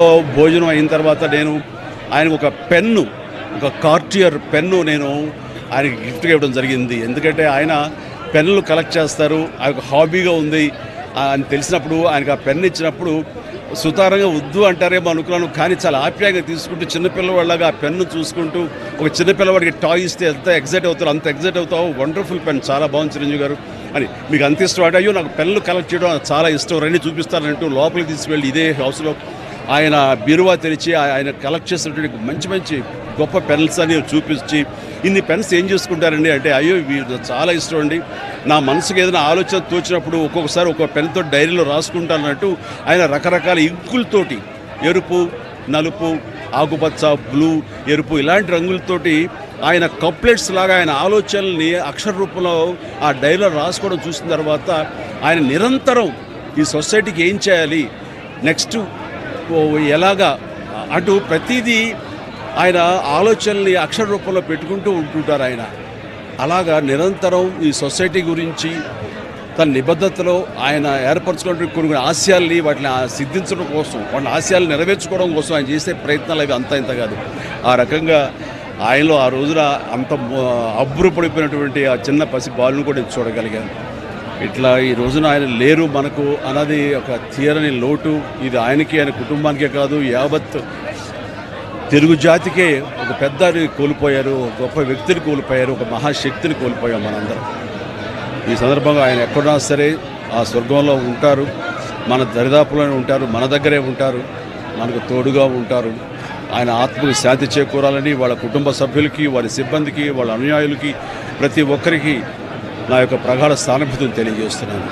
భోజనం అయిన తర్వాత నేను ఆయనకు ఒక పెన్ను ఒక కార్టియర్ పెన్ను నేను ఆయనకి గిఫ్ట్గా ఇవ్వడం జరిగింది. ఎందుకంటే ఆయన పెన్నులు కలెక్ట్ చేస్తారు ఆయన హాబీగా ఉంది. అని తెలిసినప్పుడు ఆయనకు ఆ పెన్ను ఇచ్చినప్పుడు సుతారంగా వద్దు అంటారేమో అనుకున్నాను. కానీ చాలా ఆప్యాయంగా తీసుకుంటూ చిన్నపిల్లవాళ్ళగా ఆ పెన్ను చూసుకుంటూ ఒక చిన్నపిల్లవాడికి టాయ్ ఇస్తే ఎంత ఎగ్జైట్ అవుతారు అంత ఎగ్జైట్ అవుతావు వండర్ఫుల్ పెన్ చాలా బాగుంది చిరంజీవి గారు అని. మీకు అంత ఇష్టం అంటే అయ్యో నాకు పెన్నులు కలెక్ట్ చేయడం చాలా ఇష్టం రండి చూపిస్తానంటూ లోపలికి తీసుకువెళ్ళి ఇదే హౌస్లో ఆయన బీరువా తెరిచి ఆయన కలెక్ట్ చేసినటువంటి మంచి మంచి గొప్ప పెన్స్ అని చూపించి ఇన్ని పెన్స్ ఏం చేసుకుంటారండి అంటే అయ్యో వీరు చాలా ఇష్టం అండి. నా మనసుకు ఏదైనా ఆలోచన తోచినప్పుడు ఒక్కొక్కసారి ఒక్కొక్క పెన్తో డైరీలో రాసుకుంటానన్నట్టు ఆయన రకరకాల ఇంకులతోటి ఎరుపు నలుపు ఆకుపచ్చ బ్లూ ఎరుపు ఇలాంటి రంగులతోటి ఆయన కప్లెట్స్ లాగా ఆయన ఆలోచనల్ని అక్షర రూపంలో ఆ డైరీలో రాసుకోవడం చూసిన తర్వాత ఆయన నిరంతరం ఈ సొసైటీకి ఏం చేయాలి? నెక్స్ట్ ఎలాగా అటు ప్రతిదీ ఆయన ఆలోచనల్ని అక్షర రూపంలో పెట్టుకుంటూ ఉంటుంటారు ఆయన. అలాగా నిరంతరం ఈ సొసైటీ గురించి తన నిబద్ధతలో ఆయన ఏర్పరచుకున్న కొన్ని కొన్ని ఆశయాల్ని వాటిని సిద్ధించడం కోసం వాటి ఆశయాలు నెరవేర్చుకోవడం కోసం ఆయన చేసే ప్రయత్నాలు అవి అంత ఇంత కాదు. ఆ రకంగా ఆయనలో ఆ రోజున అంత అబ్బురపడిపోయినటువంటి ఆ చిన్న పసి బాలును కూడా నేను చూడగలిగాను. ఇట్లా ఈ రోజున ఆయన లేరు మనకు అన్నది ఒక తీరని లోటు. ఇది ఆయనకి ఆయన కుటుంబానికే కాదు యావత్ తెలుగు జాతికే ఒక పెద్దని కోల్పోయారు ఒక గొప్ప వ్యక్తిని కోల్పోయారు ఒక మహాశక్తిని కోల్పోయాం మనందరం. ఈ సందర్భంగా ఆయన ఎక్కడున్నా సరే ఆ స్వర్గంలో ఉంటారు మన దరిదాపులోనే ఉంటారు మన దగ్గరే ఉంటారు మనకు తోడుగా ఉంటారు. ఆయన ఆత్మకు శాంతి చేకూరాలని వాళ్ళ కుటుంబ సభ్యులకి వారి సిబ్బందికి వాళ్ళ అనుయాయులకి ప్రతి ఒక్కరికి నా యొక్క ప్రగాఢ స్థానభృతిని తెలియజేస్తున్నాను.